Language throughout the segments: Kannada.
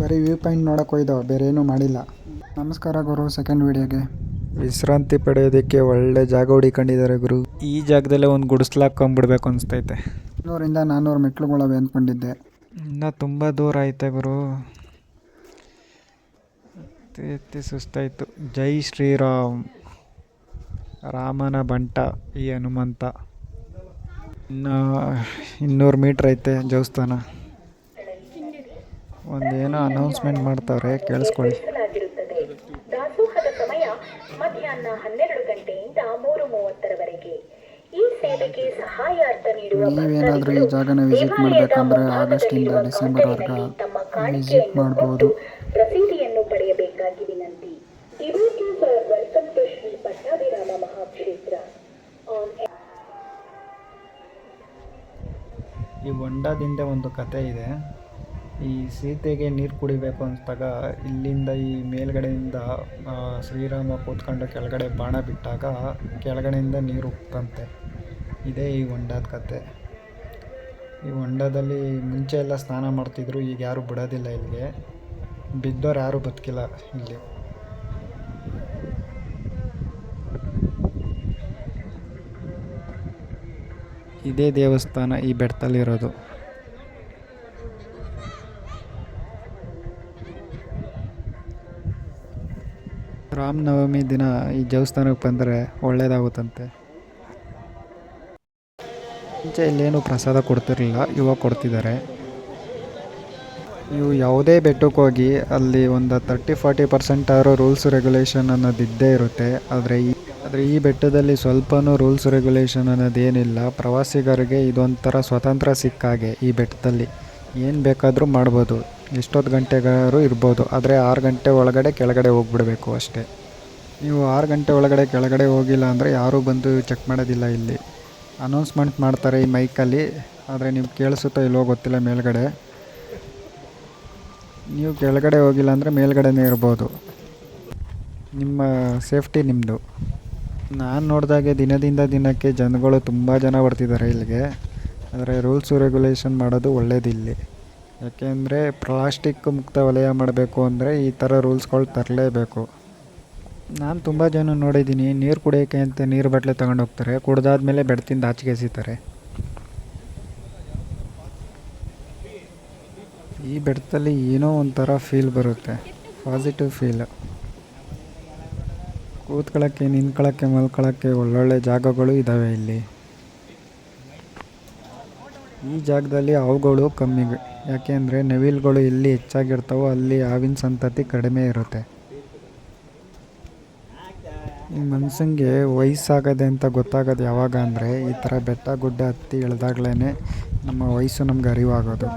ಬರೀ ವ್ಯೂ ಪಾಯಿಂಟ್ ನೋಡಕ್ಕೆ ಹೋಯ್ದೋ ಬೇರೆ ಏನೂ ಮಾಡಿಲ್ಲ. ನಮಸ್ಕಾರ ಗುರು ಸೆಕೆಂಡ್ ವಿಡಿಯೋಗೆ ವಿಶ್ರಾಂತಿ ಪಡೆಯೋದಕ್ಕೆ ಒಳ್ಳೆ ಜಾಗ ಹುಡಿಕೊಂಡಿದ್ದಾರೆ ಗುರು. ಈ ಜಾಗದಲ್ಲೇ ಒಂದು ಗುಡಿಸ್ಲು ಹಾಕ್ಕೊಂಬಿಡ್ಬೇಕು ಅನಿಸ್ತೈತೆ. ನೂರಿಂದ ನಾನ್ನೂರು ಮೆಟ್ಲುಗಳವೆ ಅಂದ್ಕೊಂಡಿದ್ದೆ. ಇನ್ನೂ ತುಂಬ ದೂರ ಐತೆ ಗುರು. ಎತ್ತಿ ಎತ್ತಿ ಸುಸ್ತಾಯಿತು. ಜೈ ಶ್ರೀರಾಮ್. ರಾಮನ ಬಂಟ ಈ ಹನುಮಂತ. ಇನ್ನು ಇನ್ನೂರು ಮೀಟ್ರ್ ಐತೆ ದೇವಸ್ಥಾನ. ಒಂದೇನೋ ಅನೌನ್ಸ್ಮೆಂಟ್ ಮಾಡ್ತಾವ್ರೆ ಕೇಳಿಸ್ಕೊಳ್ಳಿ. ದಾಸೋಹದ ಸಮಯ ಮಧ್ಯಾಹ್ನ ಹನ್ನೆರಡು ಗಂಟೆಯಿಂದ ಮೂರು ಮೂವತ್ತರವರೆಗೆ ಈ ಸೇವೆಗೆ ಸಹಾಯಾರ್ಥ ನೀಡುವ ನೀವೇನಾದರೂ ಈ ಜಾಗನ ವಿಸಿಟ್ ಮಾಡಬೇಕಂದ್ರೆ ಆಗಸ್ಟ್ ಆಗಸ್ಟಿಂದ ಡಿಸೆಂಬರ್ವರೆಗೆ ವಿಸಿಟ್ ಮಾಡಬಹುದು ರಸೀದಿಯನ್ನು ಪಡೆಯಬೇಕಾಗಿ ವಿನಂತಿ Devotees are welcome to Shri Pattabhirama ಮಹಾಕ್ಷೇತ್ರ on ಈ ಹೊಂಡದಿಂದ ಒಂದು ಕತೆ ಇದೆ. ಈ ಸೀತೆಗೆ ನೀರು ಕುಡಿಬೇಕು ಅಂದಾಗ ಇಲ್ಲಿಂದ ಈ ಮೇಲ್ಗಡೆಯಿಂದ ಶ್ರೀರಾಮ ಕೂತ್ಕೊಂಡು ಕೆಳಗಡೆ ಬಾಣ ಬಿಟ್ಟಾಗ ಕೆಳಗಡೆಯಿಂದ ನೀರು ಉಕ್ತಂತೆ ಇದೇ ಈ ಹೊಂಡದ ಕತೆ. ಈ ಹೊಂಡದಲ್ಲಿ ಮುಂಚೆ ಎಲ್ಲ ಸ್ನಾನ ಮಾಡ್ತಿದ್ರು, ಈಗ ಯಾರೂ ಬಿಡೋದಿಲ್ಲ ಇಲ್ಲಿಗೆ. ಬಿದ್ದವ್ರು ಯಾರೂ ಬದುಕಿಲ್ಲ ಇಲ್ಲಿ. ಇದೇ ದೇವಸ್ಥಾನ ಈ ಬೆಟ್ಟದಲ್ಲಿರೋದು. ರಾಮನವಮಿ ದಿನ ಈ ದೇವಸ್ಥಾನಕ್ಕೆ ಬಂದರೆ ಒಳ್ಳೇದಾಗುತ್ತಂತೆ. ಮುಂಚೆ ಇಲ್ಲೇನು ಪ್ರಸಾದ ಕೊಡ್ತಿರಲಿಲ್ಲ, ಇವಾಗ ಕೊಡ್ತಿದ್ದಾರೆ. ನೀವು ಯಾವುದೇ ಬೆಟ್ಟಕ್ಕೆ ಹೋಗಿ ಅಲ್ಲಿ ಒಂದು ತರ್ಟಿ ಫಾರ್ಟಿ ಪರ್ಸೆಂಟ್ ಆರೋ ರೂಲ್ಸ್ ರೆಗ್ಯುಲೇಷನ್ ಅನ್ನೋದು ಇದ್ದೇ ಇರುತ್ತೆ. ಆದರೆ ಈ ಆದರೆ ಈ ಬೆಟ್ಟದಲ್ಲಿ ಸ್ವಲ್ಪನೂ ರೂಲ್ಸ್ ರೆಗ್ಯುಲೇಷನ್ ಅನ್ನೋದೇನಿಲ್ಲ ಪ್ರವಾಸಿಗರಿಗೆ ಇದೊಂಥರ ಸ್ವತಂತ್ರ ಸಿಕ್ಕಾಗೆ ಈ ಬೆಟ್ಟದಲ್ಲಿ. ಏನು ಬೇಕಾದರೂ ಮಾಡ್ಬೋದು. ಎಷ್ಟೊತ್ತು ಗಂಟೆಗಾರು ಇರ್ಬೋದು. ಆದರೆ ಆರು ಗಂಟೆ ಒಳಗಡೆ ಕೆಳಗಡೆ ಹೋಗ್ಬಿಡಬೇಕು ಅಷ್ಟೇ. ನೀವು ಆರು ಗಂಟೆ ಒಳಗಡೆ ಕೆಳಗಡೆ ಹೋಗಿಲ್ಲ ಅಂದರೆ ಯಾರೂ ಬಂದು ಚೆಕ್ ಮಾಡೋದಿಲ್ಲ ಇಲ್ಲಿ. ಅನೌನ್ಸ್ಮೆಂಟ್ ಮಾಡ್ತಾರೆ ಈ ಮೈಕಲ್ಲಿ ಆದರೆ ನೀವು ಕೇಳಿಸುತ್ತೋ ಇಲ್ಲೋ ಗೊತ್ತಿಲ್ಲ ಮೇಲ್ಗಡೆ. ನೀವು ಕೆಳಗಡೆ ಹೋಗಿಲ್ಲ ಅಂದರೆ ಮೇಲ್ಗಡೆನೇ ಇರ್ಬೋದು. ನಿಮ್ಮ ಸೇಫ್ಟಿ ನಿಮ್ಮದು ನಾನು ನೋಡಿದಾಗೆ ದಿನದಿಂದ ದಿನಕ್ಕೆ ಜನಗಳು ತುಂಬ ಜನ ಬರ್ತಿದ್ದಾರೆ ಇಲ್ಲಿಗೆ. ಆದರೆ ರೂಲ್ಸು ರೆಗ್ಯುಲೇಷನ್ ಮಾಡೋದು ಒಳ್ಳೇದಿಲ್ಲಿ ಯಾಕೆಂದರೆ ಪ್ಲಾಸ್ಟಿಕ್ ಮುಕ್ತ ವಲಯ ಮಾಡಬೇಕು ಅಂದರೆ ಈ ಥರ ರೂಲ್ಸ್ಗಳು ತರಲೇಬೇಕು. ನಾನು ತುಂಬ ಜನ ನೋಡಿದ್ದೀನಿ, ನೀರು ಕುಡಿಯೋಕ್ಕೆ ಅಂತ ನೀರು ಬಾಟ್ಲೆ ತಗೊಂಡು ಹೋಗ್ತಾರೆ ಕುಡ್ದಾದ್ಮೇಲೆ ಬೆಡ್ತಿಂದ ಆಚೆಗೆ ಎಸಿತಾರೆ. ಈ ಬೆಟ್ಟದಲ್ಲಿ ಏನೋ ಒಂಥರ ಫೀಲ್ ಬರುತ್ತೆ ಪಾಸಿಟಿವ್ ಫೀಲ್ ಕೂತ್ಕೊಳ್ಳೋಕ್ಕೆ ನಿಂತ್ಕೊಳ್ಳೋಕ್ಕೆ ಮಲ್ಕೊಳ್ಳೋಕ್ಕೆ ಒಳ್ಳೊಳ್ಳೆ ಜಾಗಗಳು ಇದ್ದಾವೆ ಇಲ್ಲಿ. ಈ ಜಾಗದಲ್ಲಿ ಹಾವುಗಳು ಕಮ್ಮಿ ಯಾಕೆಂದರೆ ನವಿಲುಗಳು ಎಲ್ಲಿ ಹೆಚ್ಚಾಗಿರ್ತಾವೋ ಅಲ್ಲಿ ಹಾವಿನ ಸಂತತಿ ಕಡಿಮೆ ಇರುತ್ತೆ. ಈ ಮನುಷ್ಯಂಗೆ ವಯಸ್ಸಾಗದೆ ಅಂತ ಗೊತ್ತಾಗೋದು ಯಾವಾಗ ಅಂದರೆ ಈ ಥರ ಬೆಟ್ಟ, ಗುಡ್ಡ ಹತ್ತಿ ಇಳಿದಾಗ್ಲೇ ನಮ್ಮ ವಯಸ್ಸು ನಮ್ಗೆ ಅರಿವಾಗೋದು.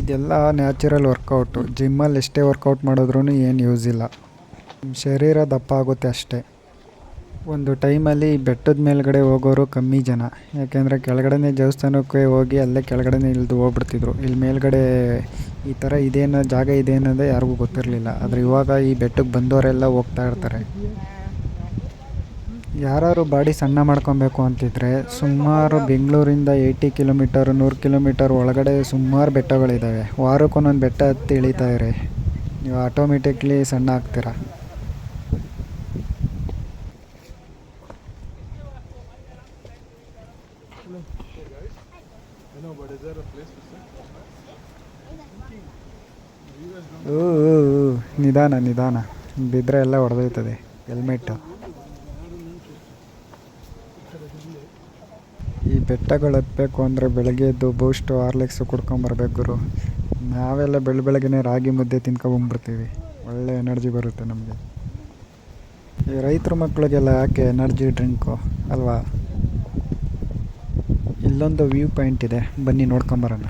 ಇದೆಲ್ಲ ನ್ಯಾಚುರಲ್ ವರ್ಕೌಟು ಜಿಮ್ಮಲ್ಲಿ ಎಷ್ಟೇ ವರ್ಕೌಟ್ ಮಾಡಿದ್ರೂ ಏನು ಯೂಸ್ ಇಲ್ಲ. ಶರೀರ ದಪ್ಪ ಆಗುತ್ತೆ ಅಷ್ಟೇ. ಒಂದು ಟೈಮಲ್ಲಿ ಬೆಟ್ಟದ ಮೇಲ್ಗಡೆ ಹೋಗೋರು ಕಮ್ಮಿ ಜನ. ಯಾಕೆಂದರೆ ಕೆಳಗಡೆನೇ ದೇವಸ್ಥಾನಕ್ಕೆ ಹೋಗಿ ಅಲ್ಲೇ ಕೆಳಗಡೆನೇ ಇಳಿದು ಹೋಗ್ಬಿಡ್ತಿದ್ರು. ಇಲ್ಲಿ ಮೇಲ್ಗಡೆ ಈ ಥರ ಇದೇನೋ ಜಾಗ ಇದೆ ಅನ್ನೋದೇ ಯಾರಿಗೂ ಗೊತ್ತಿರಲಿಲ್ಲ. ಆದರೆ ಇವಾಗ ಈ ಬೆಟ್ಟಕ್ಕೆ ಬಂದವರೆಲ್ಲ ಹೋಗ್ತಾ ಇರ್ತಾರೆ. ಯಾರು ಬಾಡಿ ಸಣ್ಣ ಮಾಡ್ಕೊಬೇಕು ಅಂತಿದ್ರೆ ಸುಮಾರು ಬೆಂಗಳೂರಿಂದ ಏಯ್ಟಿ ಕಿಲೋಮೀಟರ್, ನೂರು ಕಿಲೋಮೀಟರ್ ಒಳಗಡೆ ಸುಮಾರು ಬೆಟ್ಟಗಳಿದ್ದಾವೆ ವಾರಕ್ಕೊಂದೊಂದು ಬೆಟ್ಟ ಹತ್ತಿ ಇಳಿತಾ ಇರಿ. ನೀವು ಆಟೋಮೆಟಿಕ್ಲಿ ಸಣ್ಣ ಆಗ್ತೀರಾ. ನಿಧಾನ ನಿಧಾನ. ಬಿದ್ದರೆ ಎಲ್ಲ ಹೊಡೆದೋಯ್ತದೆ ಹೆಲ್ಮೆಟ್ಟು ಈ ಬೆಟ್ಟಗಳು ಹತ್ತಬೇಕು ಅಂದರೆ ಬೆಳಗ್ಗೆ ಎದ್ದು ಬೂಸ್ಟು ಹಾರ್ಲಿಕ್ಸು ಕುಡ್ಕೊಂಬರ್ಬೇಕು ಗುರು. ನಾವೆಲ್ಲ ಬೆಳ ಬೆಳಗ್ಗೆನೇ ರಾಗಿ ಮುದ್ದೆ ತಿನ್ಕೊಂಬಂದ್ಬಿಡ್ತೀವಿ. ಒಳ್ಳೆ ಎನರ್ಜಿ ಬರುತ್ತೆ ನಮಗೆ. ಈ ರೈತರ ಮಕ್ಕಳಿಗೆಲ್ಲ ಯಾಕೆ ಎನರ್ಜಿ ಡ್ರಿಂಕು ಅಲ್ವಾ? ಇಲ್ಲೊಂದು ವ್ಯೂ ಪಾಯಿಂಟ್ ಇದೆ. ಬನ್ನಿ ನೋಡ್ಕೊಂಬರೋಣ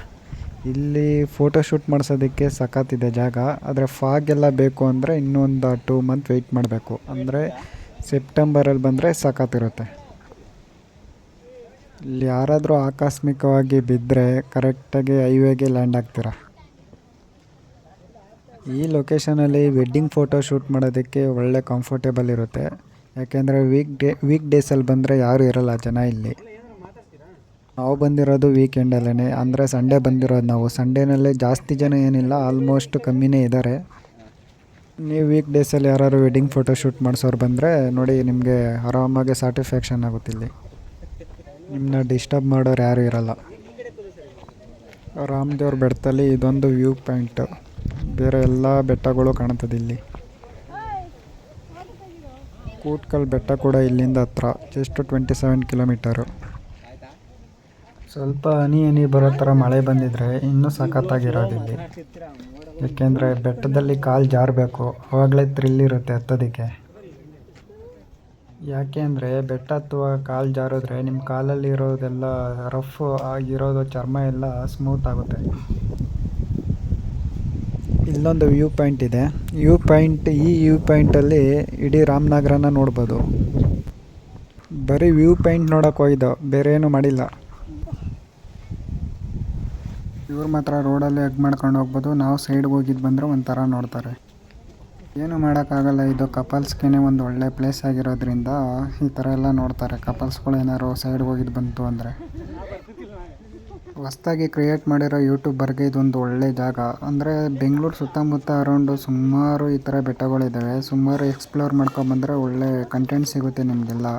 ಇಲ್ಲಿ ಫೋಟೋ ಶೂಟ್ ಮಾಡಿಸೋದಕ್ಕೆ ಸಖತ್ತಿದೆ ಜಾಗ. ಆದರೆ ಫಾಗ್ ಎಲ್ಲ ಬೇಕು ಅಂದರೆ ಇನ್ನೊಂದು ಟೂ ಮಂತ್ ವೆಯ್ಟ್ ಮಾಡಬೇಕು. ಅಂದರೆ ಸೆಪ್ಟೆಂಬರಲ್ಲಿ ಬಂದರೆ ಸಖತ್ತಿರುತ್ತೆ. ಇಲ್ಲಿ ಯಾರಾದರೂ ಆಕಸ್ಮಿಕವಾಗಿ ಬಿದ್ದರೆ ಕರೆಕ್ಟಾಗಿ ಹೈವೇಗೆ ಲ್ಯಾಂಡ್ ಆಗ್ತೀರಾ ಈ ಲೊಕೇಶನಲ್ಲಿ ವೆಡ್ಡಿಂಗ್ ಫೋಟೋ ಶೂಟ್ ಮಾಡೋದಕ್ಕೆ ಒಳ್ಳೆ ಕಂಫರ್ಟೇಬಲ್ ಇರುತ್ತೆ. ಯಾಕೆಂದರೆ ವೀಕ್ ಡೇ ವೀಕ್ ಡೇಸಲ್ಲಿ ಬಂದರೆ ಯಾರೂ ಇರಲ್ಲ ಜನ ಇಲ್ಲಿ. ನಾವು ಬಂದಿರೋದು ವೀಕೆಂಡಲ್ಲೇ ಅಂದರೆ ಸಂಡೇ ಬಂದಿರೋದು ನಾವು. ಸಂಡೇನಲ್ಲಿ ಜಾಸ್ತಿ ಜನ ಏನಿಲ್ಲ ಆಲ್ಮೋಸ್ಟ್ ಕಮ್ಮಿನೇ ಇದ್ದಾರೆ ನೀವು ವೀಕ್ ಡೇಸಲ್ಲಿ ಯಾರು ವೆಡ್ಡಿಂಗ್ ಫೋಟೋ ಶೂಟ್ ಮಾಡಿಸೋರು ಬಂದರೆ ನೋಡಿ ನಿಮಗೆ ಆರಾಮಾಗಿ ಸ್ಯಾಟಿಸ್ಫ್ಯಾಕ್ಷನ್ ಆಗುತ್ತೆ ಇಲ್ಲಿ. ನಿಮ್ಮನ್ನ ಡಿಸ್ಟರ್ಬ್ ಮಾಡೋರು ಯಾರೂ ಇರಲ್ಲ. ರಾಮದೇವ್ರ ಬೆಟ್ಟದಲ್ಲಿ ಇದೊಂದು ವ್ಯೂ ಪಾಯಿಂಟು ಬೇರೆ ಎಲ್ಲ ಬೆಟ್ಟಗಳು ಕಾಣ್ತದೆ ಇಲ್ಲಿ. ಕೂಟ್ಕಲ್ ಬೆಟ್ಟ ಕೂಡ ಇಲ್ಲಿಂದ ಹತ್ರ ಜಸ್ಟ್ ಟ್ವೆಂಟಿ ಸೆವೆನ್ ಕಿಲೋಮೀಟರು ಸ್ವಲ್ಪ ಹನಿ ಹನಿ ಬರೋ ಥರ ಮಳೆ ಬಂದಿದ್ರೆ ಇನ್ನೂ ಸಖತ್ತಾಗಿರೋದಿಲ್ಲಿ. ಏಕೆಂದರೆ ಬೆಟ್ಟದಲ್ಲಿ ಕಾಲು ಜಾರಬೇಕು ಆವಾಗಲೇ ಥ್ರಿಲ್ ಇರುತ್ತೆ ಹತ್ತೋದಕ್ಕೆ. ಯಾಕೆ ಅಂದರೆ ಬೆಟ್ಟ ಹತ್ತುವ ಕಾಲು ಜಾರಿದ್ರೆ ನಿಮ್ಮ ಕಾಲಲ್ಲಿ ಇರೋದೆಲ್ಲ ರಫ್ ಆಗಿರೋದು, ಚರ್ಮ ಎಲ್ಲ ಸ್ಮೂತ್ ಆಗುತ್ತೆ. ಇಲ್ಲೊಂದು ವ್ಯೂ ಪಾಯಿಂಟ್ ಇದೆ. ವ್ಯೂ ಪಾಯಿಂಟ್ ಈ ವ್ಯೂ ಪಾಯಿಂಟಲ್ಲಿ ಇಡೀ ರಾಮನಗರನ ನೋಡ್ಬೋದು. ಬರೀ ವ್ಯೂ ಪಾಯಿಂಟ್ ನೋಡೋಕೆ ಹೋಗಿದ್ದು ಬೇರೆ ಏನೂ ಮಾಡಿಲ್ಲ. ಇವ್ರು ಮಾತ್ರ ರೋಡಲ್ಲಿ ಎಗ್ ಮಾಡ್ಕೊಂಡು ಹೋಗ್ಬೋದು. ನಾವು ಸೈಡ್ಗೆ ಹೋಗಿದ್ದು ಬಂದರೆ ಒಂಥರ ನೋಡ್ತಾರೆ. ಏನು ಮಾಡೋಕ್ಕಾಗಲ್ಲ. ಇದು ಕಪಲ್ಸ್ಗೆ ಒಂದು ಒಳ್ಳೆ ಪ್ಲೇಸ್ ಆಗಿರೋದ್ರಿಂದ ಈ ಥರ ಎಲ್ಲ ನೋಡ್ತಾರೆ. ಕಪಲ್ಸ್ಗಳು ಏನಾರು ಸೈಡ್ಗೆ ಹೋಗಿದ್ದು ಬಂತು ಅಂದರೆ. ಹೊಸ್ದಾಗಿ ಕ್ರಿಯೇಟ್ ಮಾಡಿರೋ ಯೂಟ್ಯೂಬರ್ಗೆ ಇದೊಂದು ಒಳ್ಳೆ ಜಾಗ. ಅಂದರೆ ಬೆಂಗಳೂರು ಸುತ್ತಮುತ್ತ ಅರೌಂಡು ಸುಮಾರು ಈ ಥರ ಬೆಟ್ಟಗಳಿದ್ದಾವೆ ಸುಮಾರು ಎಕ್ಸ್ಪ್ಲೋರ್ ಮಾಡ್ಕೊಂಬಂದರೆ ಒಳ್ಳೆ ಕಂಟೆಂಟ್ ಸಿಗುತ್ತೆ ನಿಮಗೆಲ್ಲ.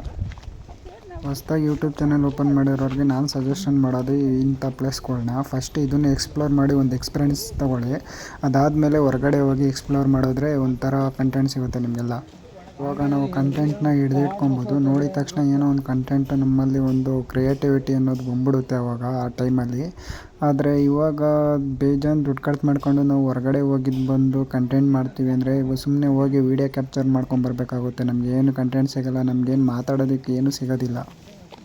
ಹೊಸ್ದಾಗಿ ಯೂಟ್ಯೂಬ್ ಚಾನಲ್ ಓಪನ್ ಮಾಡಿರೋರಿಗೆ ನಾನು ಸಜೆಷನ್ ಮಾಡೋದು ಇಂಥ ಪ್ಲೇಸ್ಗಳನ್ನ ಫಸ್ಟ್ ಇದನ್ನು ಎಕ್ಸ್ಪ್ಲೋರ್ ಮಾಡಿ ಒಂದು ಎಕ್ಸ್ಪೀರಿಯನ್ಸ್ ತೊಗೊಳ್ಳಿ. ಅದಾದಮೇಲೆ ಹೊರಗಡೆ ಹೋಗಿ ಎಕ್ಸ್ಪ್ಲೋರ್ ಮಾಡಿದ್ರೆ ಒಂಥರ ಕಂಟೆಂಟ್ ಸಿಗುತ್ತೆ ನಿಮಗೆಲ್ಲ. ಇವಾಗ ನಾವು ಕಂಟೆಂಟ್ನ ಹಿಡಿದಿಟ್ಕೊಬೋದು ನೋಡಿದ ತಕ್ಷಣ ಏನೋ ಒಂದು ಕಂಟೆಂಟ್ ನಮ್ಮಲ್ಲಿ ಒಂದು ಕ್ರಿಯೇಟಿವಿಟಿ ಅನ್ನೋದು ಬಂದ್ಬಿಡುತ್ತೆ ಅವಾಗ ಆ ಟೈಮಲ್ಲಿ ಆದರೆ ಇವಾಗ ಬೇಜಾನ್ ದುಡ್ಡು ಖರ್ಚು ಮಾಡ್ಕೊಂಡು ನಾವು ಹೊರಗಡೆ ಹೋಗಿದ್ದು ಬಂದು ಕಂಟೆಂಟ್ ಮಾಡ್ತೀವಿ ಅಂದರೆ ಇವಾಗ ಸುಮ್ಮನೆ ಹೋಗಿ ವೀಡಿಯೋ ಕ್ಯಾಪ್ಚರ್ ಮಾಡ್ಕೊಂಬರ್ಬೇಕಾಗುತ್ತೆ ನಮ್ಗೆ ಏನು ಕಂಟೆಂಟ್ ಸಿಗೋಲ್ಲ ನಮಗೇನು ಮಾತಾಡೋದಕ್ಕೆ ಏನೂ ಸಿಗೋದಿಲ್ಲ.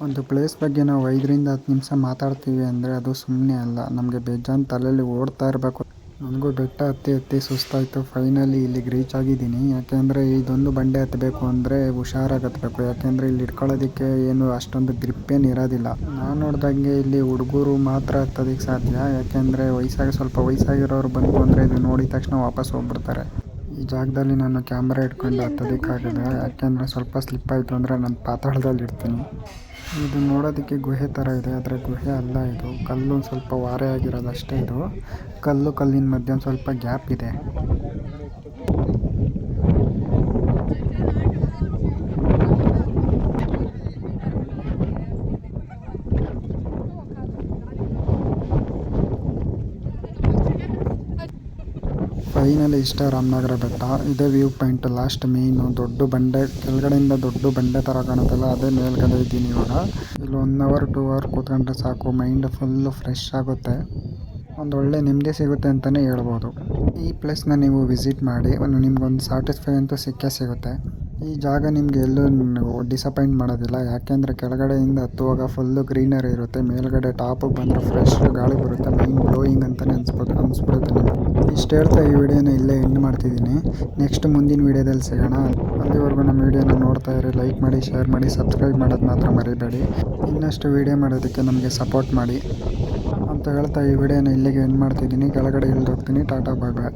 ಒಂದು ಪ್ಲೇಸ್ ಬಗ್ಗೆ ನಾವು ಐದರಿಂದ ಹತ್ತು ನಿಮಿಷ ಮಾತಾಡ್ತೀವಿ ಅಂದರೆ ಅದು ಸುಮ್ಮನೆ ಅಲ್ಲ. ನಮಗೆ ಬೇಜಾನ್ ತಲೆಯಲ್ಲಿ ಓಡ್ತಾ ಇರಬೇಕು. ನನಗೂ ಬೆಟ್ಟ ಹತ್ತಿ ಹತ್ತಿ ಸುಸ್ತಾಯಿತು. ಫೈನಲಿ ಇಲ್ಲಿಗೆ ರೀಚ್ ಆಗಿದ್ದೀನಿ. ಯಾಕೆಂದರೆ ಇದೊಂದು ಬಂಡೆ ಹತ್ತಬೇಕು ಅಂದರೆ ಹುಷಾರಾಗಿ ಹತ್ತಬೇಕು ಯಾಕೆಂದರೆ ಇಲ್ಲಿ ಇಟ್ಕೊಳ್ಳೋದಕ್ಕೆ ಏನು ಅಷ್ಟೊಂದು ಗ್ರಿಪ್ ಏನು ಇರೋದಿಲ್ಲ. ನಾನು ನೋಡ್ದಂಗೆ ಇಲ್ಲಿ ಹುಡುಗರು ಮಾತ್ರ ಹತ್ತೋದಕ್ಕೆ ಸಾಧ್ಯ. ಯಾಕೆಂದರೆ ವಯಸ್ಸಾಗಿ ಸ್ವಲ್ಪ ವಯಸ್ಸಾಗಿರೋರು ಬಂದು ಅಂದರೆ ಇದು ನೋಡಿದ ತಕ್ಷಣ ವಾಪಸ್ ಹೋಗ್ಬಿಡ್ತಾರೆ. ಈ ಜಾಗದಲ್ಲಿ ನಾನು ಕ್ಯಾಮ್ರಾ ಇಟ್ಕೊಂಡು ಹತ್ತೋದಕ್ಕಾಗಲ್ಲ ಯಾಕೆಂದರೆ ಸ್ವಲ್ಪ ಸ್ಲಿಪ್ ಆಯಿತು ಅಂದರೆ ನಾನು ಪಾತಾಳದಲ್ಲಿ ಇರ್ತೀನಿ ಇದು ನೋಡೋದಕ್ಕೆ ಗುಹೆ ಥರ ಇದೆ, ಆದರೆ ಗುಹೆ ಅಲ್ಲ ಇದು. ಕಲ್ಲು ಸ್ವಲ್ಪ ವಾರೆ ಆಗಿರೋದು ಅಷ್ಟೇ ಇದು. ಕಲ್ಲು ಕಲ್ಲಿನ ಮಧ್ಯ ಸ್ವಲ್ಪ ಗ್ಯಾಪ್ ಇದೆ. ಫೈನಲಿ ಇಷ್ಟ ರಾಮನಗರ ಬೆಟ್ಟ. ಇದೇ ವ್ಯೂ ಪಾಯಿಂಟ್. ಲಾಸ್ಟ್ ಮೇಯ್ನು ದೊಡ್ಡ ಬಂಡೆ. ಕೆಳಗಡೆಯಿಂದ ದೊಡ್ಡ ಬಂಡೆ ಥರ ಕಾಣುತ್ತಲ್ಲ, ಅದೇ ಮೇಲ್ಗಡೆ ಇದ್ದೀನಿ ಇವಾಗ. ಇಲ್ಲಿ ಒನ್ ಅವರ್ ಟೂ ಅವರ್ ಕೂತ್ಕೊಂಡ್ರೆ ಸಾಕು. ಮೈಂಡ್ ಫುಲ್ಲು ಫ್ರೆಶ್ ಆಗುತ್ತೆ. ಒಂದು ಒಳ್ಳೆ ನೆಮ್ಮದಿ ಸಿಗುತ್ತೆ ಅಂತಲೇ ಹೇಳ್ಬೋದು. ಈ ಪ್ಲೇಸ್ನ ನೀವು ವಿಸಿಟ್ ಮಾಡಿ, ಒಂದು ನಿಮ್ಗೊಂದು ಸ್ಯಾಟಿಸ್ಫೈ ಅಂತೂ ಸಿಕ್ಕೇ ಸಿಗುತ್ತೆ. ಈ ಜಾಗ ನಿಮಗೆ ಎಲ್ಲೂ ಡಿಸಪಾಯಿಂಟ್ ಮಾಡೋದಿಲ್ಲ. ಯಾಕೆಂದರೆ ಕೆಳಗಡೆಯಿಂದ ಹತ್ತುವಾಗ ಫುಲ್ಲು ಗ್ರೀನರಿ ಇರುತ್ತೆ. ಮೇಲ್ಗಡೆ ಟಾಪಿಗೆ ಬಂದರೆ ಫ್ರೆಶ್ ಗಾಳಿ ಬರುತ್ತೆ. ಮೈಂಡ್ ಗ್ಲೋಯಿಂಗ್ ಅಂತಲೇ ಅನ್ಸ್ಬೋದು ಅನಿಸ್ಬಿಡುತ್ತೆ ಇಷ್ಟು ಹೇಳ್ತಾ ಈ ವಿಡಿಯೋನ ಇಲ್ಲೇ ಎಂಡ್ ಮಾಡ್ತಿದ್ದೀನಿ. ನೆಕ್ಸ್ಟ್ ಮುಂದಿನ ವಿಡಿಯೋದಲ್ಲಿ ಸಿಗೋಣ. ಅಲ್ಲಿವರೆಗೂ ನಮ್ಮ ವಿಡಿಯೋನ ನೋಡ್ತಾ ಇರಿ. ಲೈಕ್ ಮಾಡಿ ಶೇರ್ ಮಾಡಿ ಸಬ್ಸ್ಕ್ರೈಬ್ ಮಾಡೋದು ಮಾತ್ರ ಮರಿಬೇಡಿ. ಇನ್ನಷ್ಟು ವಿಡಿಯೋ ಮಾಡೋದಕ್ಕೆ ನಮಗೆ ಸಪೋರ್ಟ್ ಮಾಡಿ. ಅಂತ ಹೇಳ್ತಾ ಈ ವಿಡಿಯೋನ ಇಲ್ಲಿಗೆ ಎಂಡ್ ಮಾಡ್ತಿದ್ದೀನಿ. ಕೆಳಗಡೆ ಇಲ್ಲಿ ಹೋಗ್ತೀನಿ. ಟಾಟಾ ಬಾಯ್ ಬಾಯ್